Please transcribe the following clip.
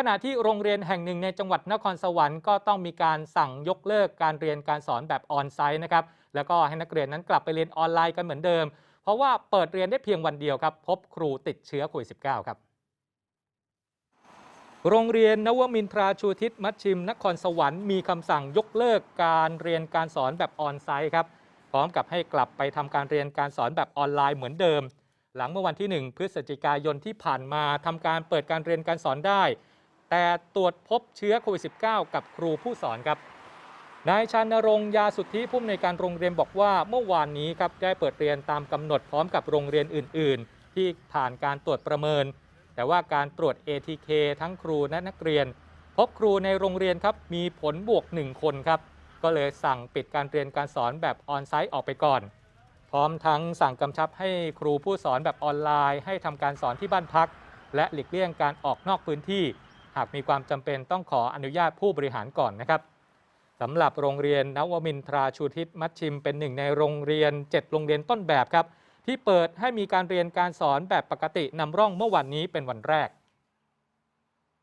ขณะที่โรงเรียนแห่งหนึ่งในจังหวัดนครสวรรค์ก็ต้องมีการสั่งยกเลิกการเรียนการสอนแบบออนไซต์นะครับแล้วก็ให้นักเรียนนั้นกลับไปเรียนออนไลน์กันเหมือนเดิม เพราะว่าเปิดเรียนได้เพียงวันเดียวครับ พบครูติดเชื้อโควิด -19 ครับโรงเรียนนวมินทราชูทิศมัชชิม นครสวรรค์มีคำสั่งยกเลิกการเรียนการสอนแบบออนไซต์ครับพร้อมกับให้กลับไปทำการเรียนการสอนแบบออนไลน์เหมือนเดิม หลังเมื่อวันที่ 1 พฤศจิกายนที่ผ่านมาทำการเปิดการเรียนการสอนได้ แต่ตรวจพบเชื้อโควิด -19 กับครูผู้สอนครับนายชันรงยาสุทธิผู้อำนวยการโรงเรียนบอกว่าเมื่อวานนี้ครับได้เปิดเรียนตามกำหนดพร้อมกับโรงเรียนอื่น ๆ ที่ผ่านการตรวจประเมิน แต่ว่าการตรวจ ATK ทั้งครูและนักเรียน พบครูในโรงเรียนครับมีผลบวก 1 คนครับ ก็เลยสั่งปิดการเรียนการสอนแบบออนไซต์ออกไปก่อน พร้อมทั้งสั่งกำชับให้ครูผู้สอนแบบออนไลน์ ให้ทำการสอนที่บ้านพัก และหลีกเลี่ยงการออกนอกพื้นที่ หากมีความจำเป็นต้องขออนุญาตผู้บริหารก่อนนะครับสำหรับโรงเรียนนวมินทราชูทิศมัชชิม เป็นหนึ่งในโรงเรียน 7 โรงเรียนต้นแบบครับ ที่เปิดให้มีการเรียนการสอนแบบปกตินำร่องเมื่อวันนี้เป็นวันแรก